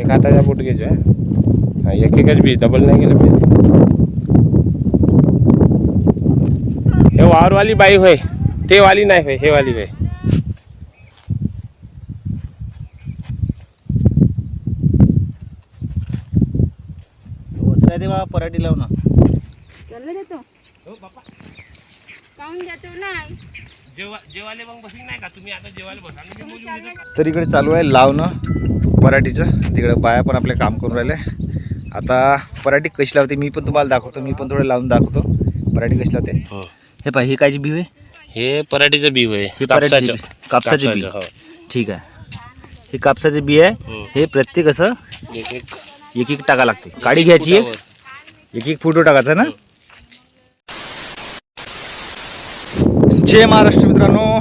एक हाताच्या बोट घ्यायचो आहे हा एक एकच बी डबल नाही गेलं पाहिजे. हे वावरवाली बाई होय. ते वाली नाही होय हे वाली होय. वस्त्रा देवा पराठी लाव ना चाललं देतो काहून देतो नाही जेवा जेवाले मग बसिंग नाही का? तुम्ही आता जेवायला बसा. तर इकडे चालू आहे लावणं पराठीचं. तिकडे बाया पण आपले काम करून राहिले. आता पराठी कशी लावते मी पण तुम्हाला दाखवतो. मी पण थोडं लावून दाखवतो. पराठी कशी लावते. हो. हे पाहिजे ही कायची बी आहे? हे पराठीचं बी होय हे पराठीचे. कापसाचे. बी हो. ठीक आहे. हे कापसाचे बी आहे. हम्म. हे प्रत्येक असं एक एक. एक एक टाका लागते. काडी घ्यायची आहे. एक एक फोटो टाकायचा ना? जय महाराष्ट्र मित्रांनो.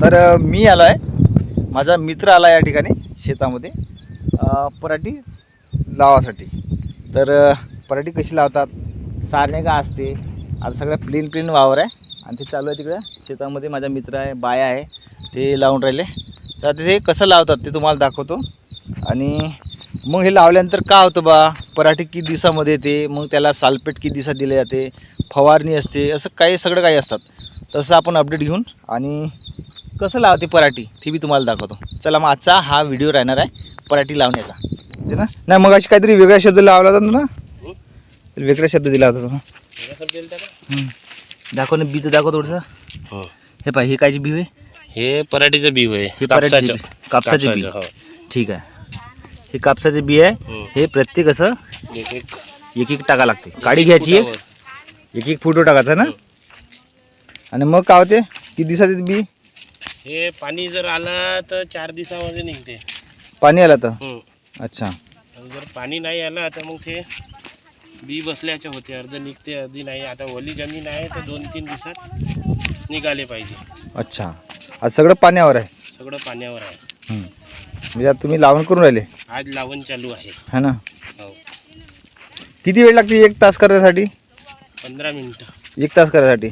तर मी आलो आहे माझा मित्र आला या ठिकाणी शेतामध्ये. पराठी लावासाठी. तर पराठी कशी लावतात? सारणे का असते? आता सगळं प्लेन प्लेन वावर आहे. आणि ते चालू आहे तिकडे. शेतामध्ये माझा मित्र आहे बाया आहे ते लावून राहिले. तर आता ते कसं लावतात ते तुम्हाला दाखवतो. आणि मग हे लावल्यानंतर का होतं बा? पराठी किती दिवसामध्ये येते? मग त्याला सालपेट किती दिवसात दिले जाते? फवारणी असते? असं काही सगळं काही असतात. तसं आपण अपडेट घेऊन आणि कसं लावते पराठी ते बी तुम्हाला दाखवतो. चला मग आजचा हा व्हिडिओ राहणार आहे. पराठी लावण्याचा ते ना नाही मग अशी काहीतरी वेगळा शब्द लावला होता ना हम्म. वेगळा शब्द दिला होता तो हे कसं दिलं त्याला? हम्म. दाखव ना बी तर दाखव थोडंसं हो. हे पाहिजे हे कायची बी आहे हे पराठीचं बी होय हे पराठीचे कापसाचं बी. कापसाचे बी. कापसाचं, हो. ठीक आहे हे कापसाचे बी आहे हम्म. हे प्रत्येक असं एक एक एक एक टाका लागते काडी घ्यायची आहे फुटावर. एक एक फोटो टाकायचा ना आणि मग काय होते किती दिवसात येते बी हे पाणी जर आलं तर चार दिवसामध्ये निघते पाणी आलं तर? हम्म. अच्छा. आणि जर पाणी नाही आलं तर मग ते बी बसल्याचे होते. अर्ध निघते अर्धी नाही. आता ओली जमीन आहे तर दोन तीन दिवसात निघाले पाहिजे. अच्छा. आज सगळं पाण्यावर आहे? सगळं पाण्यावर आहे. हम्म. म्हणजे आता तुम्ही लावण करून राहिले? आज लावण चालू आहे. है ना? हो. किती वेळ लागते एक तास करण्यासाठी? पंधरा मिनिटं. एक तास करायसाठी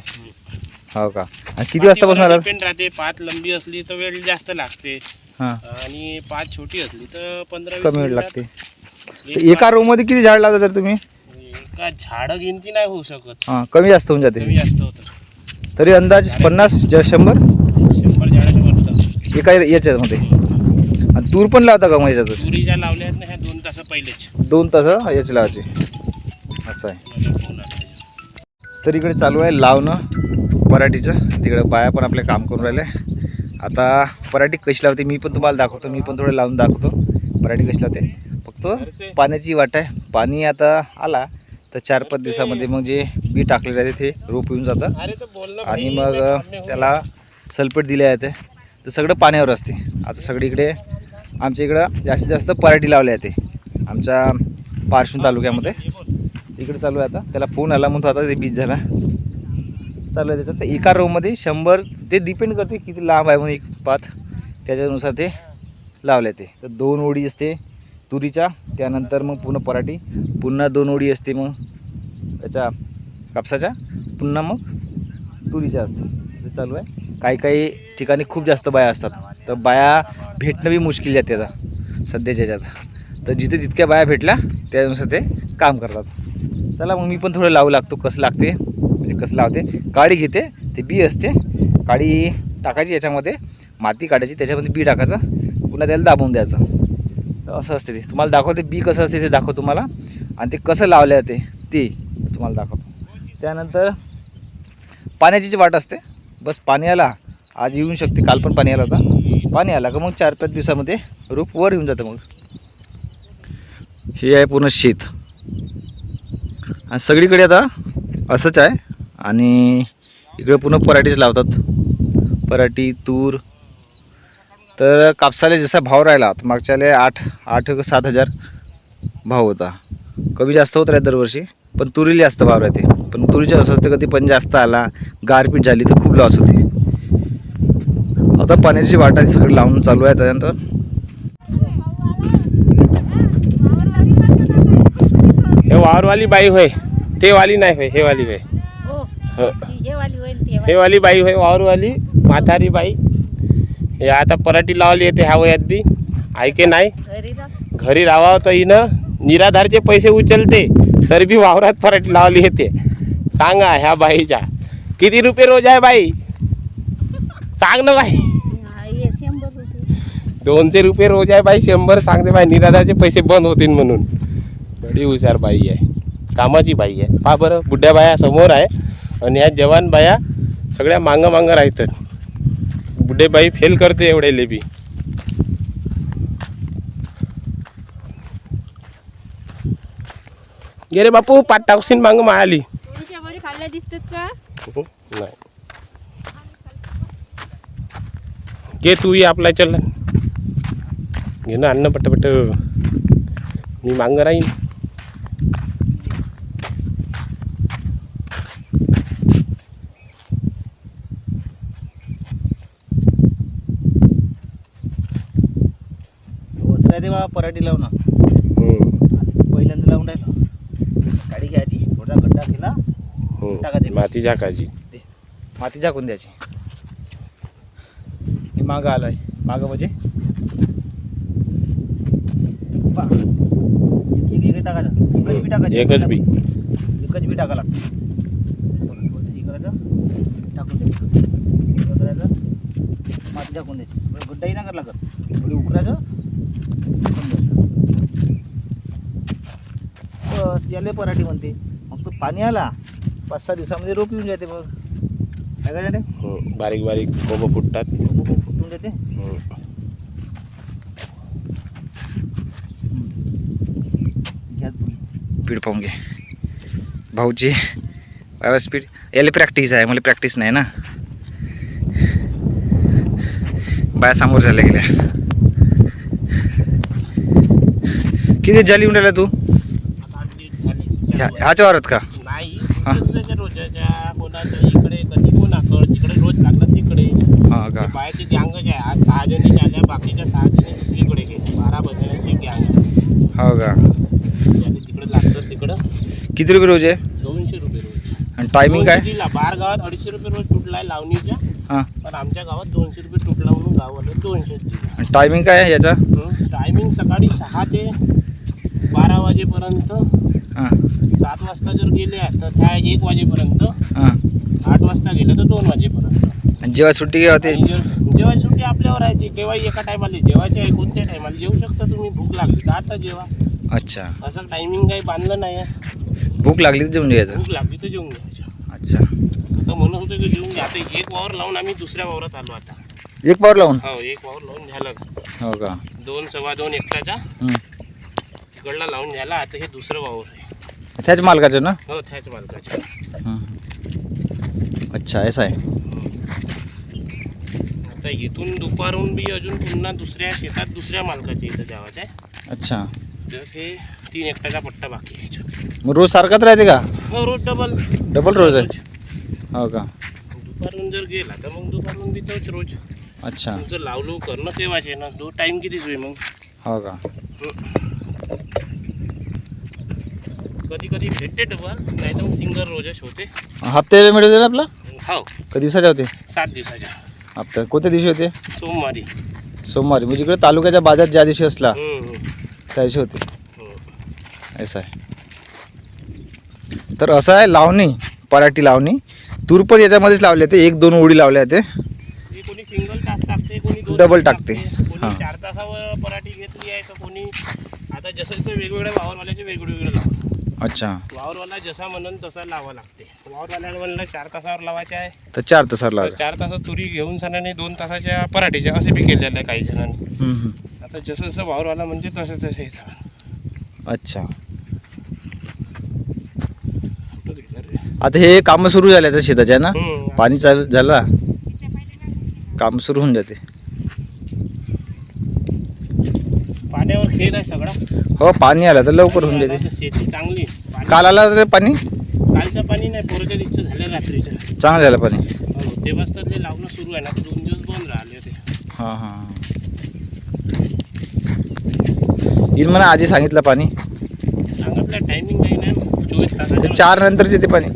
हो का. आणि किती वाजतापासून आला? डिपेंड राहते. पाच लंबी असली तर वेळ जास्त लागते. हां. आणि पाच छोटी असली तर पंधरा वीस कमी वेळ मिनिटात लागते. एक तर एका रूममध्ये किती झाड लावता तर तुम्ही? एका झाड गिनती नाही होऊ शकत. हां कमी जास्त होऊन जाते. कमी जास्त होतं. तरी अंदाज पन्नास ज शंभर? शंभर झाडाच्या एका याच्यामध्ये आणि तूर पण लावता का मग याच्यातच? तुरी ज्या लावल्या आहेत ना ह्या दोन तास पहिलेच. दोन तास याचे लावायचे. असं आहे. तर इकडे चालू आहे लावणं पराठीचं. तिकडे बाया पण आपले काम करून राहिले. आता पराठी कशी लावते मी पण तुम्हाला दाखवतो मी पण थोडं लावून दाखवतो. पराठी कशी लावते? फक्त पाण्याची वाट आहे. पाणी आता आला तर चार पाच दिवसामध्ये मग जे बी टाकले राहते ते रोप येऊन जातं. आणि मग त्याला सल्पेट दिले जाते. तर सगळं पाण्यावर असते. आता सगळीकडे आमच्या इकडं जास्तीत जास्त पराठी लावले जाते. आमच्या पारशून तालुक्यामध्ये. इकडे चालू आहे आता. त्याला फोन आला म्हणतो आता ते बीज झाला. चालू आहे त्याचं तर एका रोमध्ये शंभर ते डिपेंड करते किती लांब आहे म्हणून एक पात त्याच्यानुसार ते लावले ते. तर दोन ओळी असते तुरीच्या त्यानंतर मग पुन्हा पराठी. पुन्हा दोन ओळी असते मग त्याच्या कापसाच्या. पुन्हा मग तुरीच्या असते. ते चालू आहे. काही काही ठिकाणी खूप जास्त बाया असतात. तर बाया भेटणं बी मुश्किल जाते आता. सध्याच्या ह्याच्यात. तर जिथे जितक्या बाया भेटल्या त्यानुसार ते काम करतात. चला मग मी पण थोडं लावू लागतो कसं लागते? म्हणजे कसं लावते? काळी घेते ते बी असते. काळी टाकायची याच्यामध्ये माती काढायची त्याच्यामध्ये बी टाकायचं पुन्हा त्याला दाबून द्यायचं. तर असं असते ते. तुम्हाला दाखवते बी कसं असते ते दाखव तुम्हाला. आणि ते कसं लावले जाते ते तुम्हाला दाखवतो. त्यानंतर पाण्याची जी वाट असते बस पाणी आला आज येऊन शकते काल पण पाणी आला होता. पाणी आला का मग चार पाच दिवसामध्ये रोप वर येऊन जातं मग. हे आहे पूर्ण शेत. आणि सगळीकडे आता असंच आहे. आणि इकडे पुन्हा पराठीच लावतात. पराठी तूर. तर कापसाला जसा भाव राहिला तर मागच्याले आठ आठ सात हजार भाव होता. कमी जास्त होत राहत दरवर्षी पण तुरीला जास्त भाव राहते. पण तुरीचे असं असते कधी पण जास्त आला गारपीट झाली तर खूप लॉस होते. आता पाण्याची वाटा सगळी सगळं लावून चालू आहे त्यानंतर वावरवाली बाई होय ते वाली नाही होय हे वाली होय. हो हो. हे वाली होईल ते वाली. बाई होय वावरवाली म्हातारी बाई. हे आता पराठी लावली येते ह्या वयात बी. ऐके नाही? घरी राहावं तर हिनं निराधारचे पैसे उचलते तरी बी वावरात पराठी लावली येते सांगा ह्या बाईच्या. किती रुपये रोज आहे बाई? सांग ना बाई. दोनशे रुपये रोज आहे बाई शंभर सांगते बाई निराधारचे पैसे बंद होतील म्हणून. बडी हुशार बाई आहे. कामाची बाई आहे. पहा बरं बुड्ढ्या बाया समोर आहे आणि ह्या जवान बाया सगळ्या मागं मागं राहतात. बुड्ढे बाई फेल करते एवढे लेबी. गेले बापू पाठ टाकशील मागं माळाली का? नाही. घे तू ये आपला चल घे ना अन्न पटपट. मी मांग राहीन. पराठी लावणं हम्म, पहिल्यांदा लावून राहिलो. गाडी घ्यायची थोडा गड्डा केला हम्म. टाकायची. माती झाकायची. माती झाकून द्यायची. मी मागं आलोय. मागं म्हणजे? टाकायचं. एकच बी एकच बी. टाका लागतं. हे टाकून द्यायचं हे माती टाकून द्यायची. गड्डाही नाही करायला लागत. थोडी उकरायचं. बस याले पराठी म्हणते. मग तो पाणी आला पाच सहा दिवसामध्ये रोप येऊन जाते मग. काय काय जाते हम्म, बारीक बारीक कोबं फुटतात. फुटून जाते. घ्या स्पीड पाहून घे. भाऊची बाबा स्पीड याला प्रॅक्टिस आहे मला प्रॅक्टिस नाही ना. बाया समोर झाल्या गेल्या. किती झाली येऊन राहिला तू? आता आठ दिवस झाले. ह्या चार ह्याच्या वावरात का? नाही हा. रोजच्या रोजाच्या कोणाच्या इकडे कधी कोणाकडे जिकडे रोज लागलं तिकडे. हा का? आहे आज सहा जणी झाल्या बाकीच्या सहा जणी दुसरीकडे गेले. बारा बजण्याची गँग हो का? तिकडे लागतं तिकडं. किती रुपये रोज आहे? दोनशे रुपये रोज. आणि टायमिंग काय? दोनशे दिला. बाहेर गावात अडीचशे रुपये रोज तुटलाय लावणीच्या. हां. पण आमच्या गावात दोनशे रुपये तुटला म्हणून गावाला दोनशे आणि टायमिंग काय आहे याचा? टायमिंग सकाळी सहा ते बारा वाजेपर्यंत हां. सात वाजता जर गेले तर त्या एक वाजेपर्यंत हां. आठ वाजता गेलं तर दोन वाजेपर्यंत. जेव्हा सुट्टी होते जेव्हा सुट्टी आपल्यावर आहे केव्हाही एका टायमाला जेवायची आहे कोणत्या टायमाला जेवू शकता तुम्ही भूक लागली तर आता जेवा. अच्छा. असं टायमिंग काही बांधलं नाही आहे. भूक लागली तर जेवून घ्यायचं. भूक लागली तर जेवून घ्यायचं. अच्छा. आता म्हणत होतो की जेवून घ्या. आता एक वावर लावून आम्ही दुसऱ्या वावरात आलो आता. एक पावर लावून? हो एक वावर लावून झालं हो का? दोन सव्वा दोन एकटाचा. तिकडला लावून झाला आता हे दुसरं वावर आहे. त्याच मालकाचं ना? हो त्याच मालकाचे. हं. अच्छा ऐसा आहे. आता इथून दुपारून बी अजून पुन्हा दुसऱ्या शेतात दुसऱ्या मालकाच्या इथं जावायचं आहे अच्छा. तर हे तीन एकटाचा पट्टा बाकी आहे याच्यात. मग रोज सारखाच राहते का? हो रोज डबल डबल रोज आहे. हो का? दुपारून जर गेला तर मग दुपारून बी तोच रोज. अच्छा. तुमचं लावलो करणं तेव्हाच आहे ना. दो टाईम कितीच होईल मग? हो का? कधी कधी भेटते डबल नाही तर सिंगल होते हप्ते आपला? हो. कधी दिवसाचे होते? सात दिवसाच्या. हप्ता. कोणत्या दिवशी होते? सोमवारी. सोमवारी. म्हणजे इकडे तालुक्याच्या बाजार ज्या दिवशी असला त्या दिवशी होते. हम्म. असं आहे. तर असं आहे लावणी पराठी लावणी. तूर पण याच्यामध्येच लावले ते. एक दोन उडी लावल्या ते. हे कोणी सिंगल तास टाकते कोणी दोन Double तास टाकते. कोणी हां. चार तासावर पराठी घेतली आहे तर कोणी आता जसं जसं वेगवेगळ्या वावरवाल्याचे वेगवेगळे लावा अच्छा. वावरवाला जसा म्हणून तसा लावा लागते. वावरवाल्याला म्हणलं चार तासावर लावायचे आहे. तर चार तासावर तर लावायचं चार तासात तुरी घेऊन सणाने दोन तासाच्या पराठीच्या असे बी केलेलं आहे काही जणांनी. हम्म, हम्म. आता जसं जसं वावरवाला म्हणजे तसं तसं येतं अच्छा. आता हे कामं सुरू झाले आता शेताच्या ना? हम्म. पाणी चालू झाला? काम सुरू होऊन जाते. पाण्यावर खेळ आहे सगळा. हो पाणी आलं तर लवकर होऊन जाते. शेती चांगली. पाणी- काल आलं होतं पाणी? कालचं पाणी नाही पोरच्या दिवशी झालं रात्रीचं चांगलं झालं पाणी. हो तेव्हाच तर ते लावणं सुरू आहे ना दोन दिवस बंद राहिले होते. हां हां येईल म्हणा आजी सांगितलं पाणी. सांगितलं टायमिंग काही नाही चोवीस ते तासाच्या चार नंतरचे ते पाणी.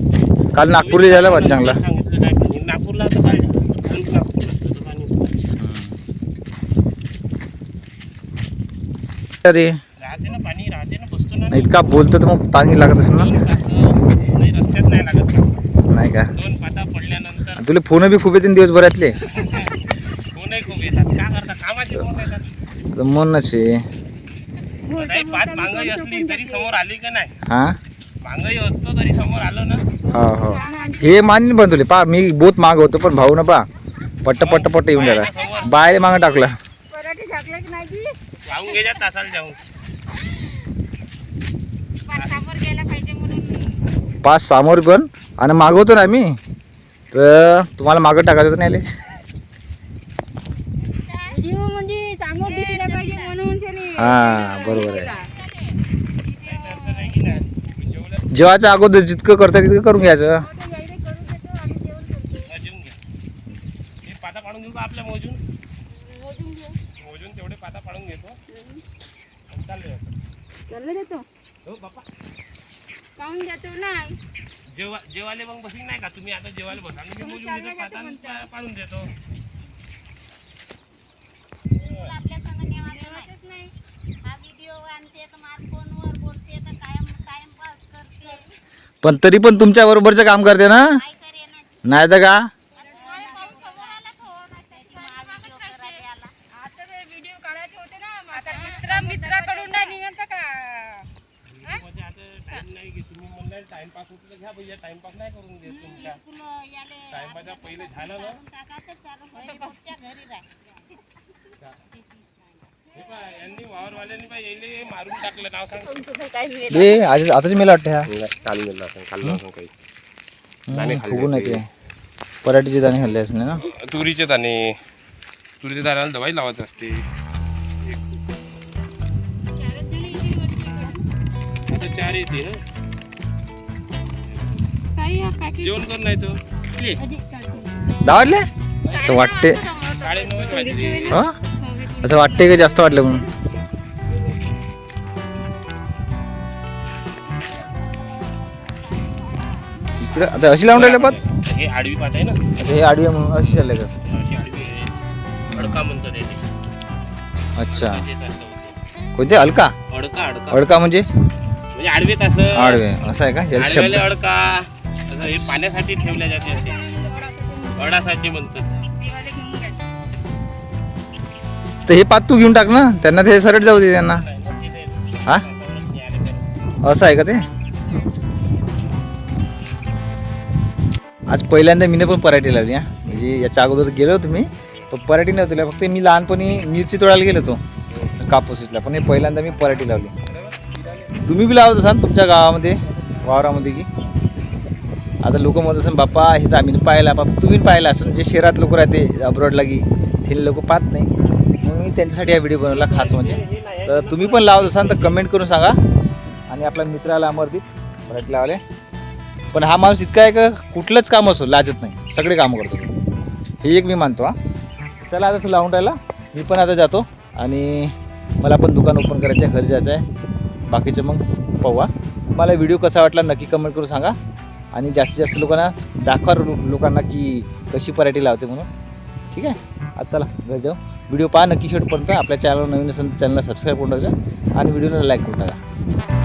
काल नागपूरला झालं पाणी चांगला. सांगितलं नाही पाणी नागपूरला काय? नागपूरला तर पाणी. तरी राहते ना पाणी राहते ना बसतो ना. नाही इतका बोलतो तर मग पाणी लागत असेल ना? पातं- नाही रस्त्यात नाही लागत. नाही का? दोन पाता पडल्यानंतर आणि तुला फोन बी खूप येतील दिवसभरातले. कोणही खूप येतात. करता कामाचे कोण येतात. तर म्हणूनच आहे नाही पाच मांगई असली तरी समोर आली का नाही? हा? मांगई असतो तरी समोर आलो ना. हो हो. हे मान्य पण तुले. पा मी बोत माग होतो पण भाऊ ना पा पट्ट पट्ट पट्ट येऊन गेला. बाहेर मागं टाकला. पराठे झाकले की नाही? जी? जाऊन घ्यायच्या तासाला जाऊन पाटावर गेला पाहिजे म्हणून पाच समोर पण आणि मागवतो ना आम्ही तर तुम्हाला मागं टाकायचं नाही आले. शिव म्हणजे हा बरोबर आहे नाही तर नाही की नाही. जेवलं जेवायचं अगोदर जितकं करता तितकं करून घ्यायचं. आपल्या हो बापा काऊन देतो नाही. जेवा जेवायला मग बसीन नाही का? तुम्ही आता जेवायला बसा मी पा- पाडून देतो. आपल्या संग नेवायचं नाही. हा व्हिडिओ आणते तर माझ्या फोनवर बोलते तर कायम टाइमपास करते. पण तरी पण तुमच्या बरोबरचं काम करते ना? काय करे ना नाही तर का आता व्हिडिओ काढायचे होते ना आता मित्र मित्राकडून नाही निघत का म्हणजे आता टाइम नाही की तुम्ही म्हणलं टाइमपास भैया टाइमपास नाही करून देत तुमच्या. टाइमपासच्या पहिले झालं ना? हे पहा, यांनी वावरवाल्यांनी पहा यायले मारून टाकलं नाव सांग. ए आज आताच मला वाटतं काल काल काही. दाणे हम्म, खाल्ले फुगून होते. येते. पराठीचे दाणे खाल्ले असले ना? तुरीचे दाणे. तुरीच्या दाण्याला दवाई लावायचं असते. आता चार येते ना? हा जेवण कर नाही तो. दावडले असं वाटते. हा असं वाटते का जास्त वाटलं म्हणून? इकडे आता अशी लावून राहिले पण हे आडवी पात आहे ना. अच्छा हे आडवी आहे म्हणून अशी चालले का? अशी आडवी आहे. अडका म्हणतात याचे अच्छा. त्याचे होते. कोणते? अलका अडका अडका. अडका म्हणजे? म्हणजे आडवेत असं. आडवे. असं आहे का? याला आडव्याले शब्द. अडका. हे पाण्यासाठी ठेवल्या जाते असे. अडासाठी म्हणतात तर हे पात तू घेऊन टाक ना. त्यांना ते सरळ जाऊ दे त्यांना. हा? असं आहे का ते? आज पहिल्यांदा मीने पण पराठी लावली हा. म्हणजे याच्या अगोदर गेलो होतो मी पण पराठी नव्हती. लावली. फक्त मी लहानपणी मिरची तोडायला गेलो होतो कापूसला. पण हे पहिल्यांदा मी पराठी लावली. तुम्ही बी लावत असाल तुमच्या गावामध्ये वावरामध्ये की? आता लोक म्हणत असेल बाप्पा हे तर आम्ही पाहिला बाप्पा तुम्ही पाहिला असेल जे म्हणजे शहरात लोक राहते अब्रॉडला की ते लोक पाहत नाही. मग मी त्यांच्यासाठी हा व्हिडिओ बनवला खास म्हणजे. तर तुम्ही पण लावत असाल तर कमेंट करून सांगा. आणि आपला मित्राला अमरदीप मराठी लावले. पण हा माणूस इतका आहे का कुठलंच काम असो लाजत नाही. सगळे कामं करतो हे एक मी मानतो हा. चला आता तू लावून राहिला. मी पण आता जातो. आणि मला पण दुकान ओपन करायचं आहे घर जायचं आहे. बाकीचं मग पाहू मला व्हिडिओ कसा वाटला नक्की कमेंट करून सांगा. आणि जास्तीत जास्त लोकांना दाखवा लोकांना की कशी पराठी लावते म्हणून. ठीक आहे? आता चला घर जाऊ. व्हिडिओ पहा नक्की शेवटपर्यंत. आपल्या चॅनलवर नवीन असेल तर चॅनलला सबस्क्राईब करून टाका आणि व्हिडिओला लाईक करून टाका.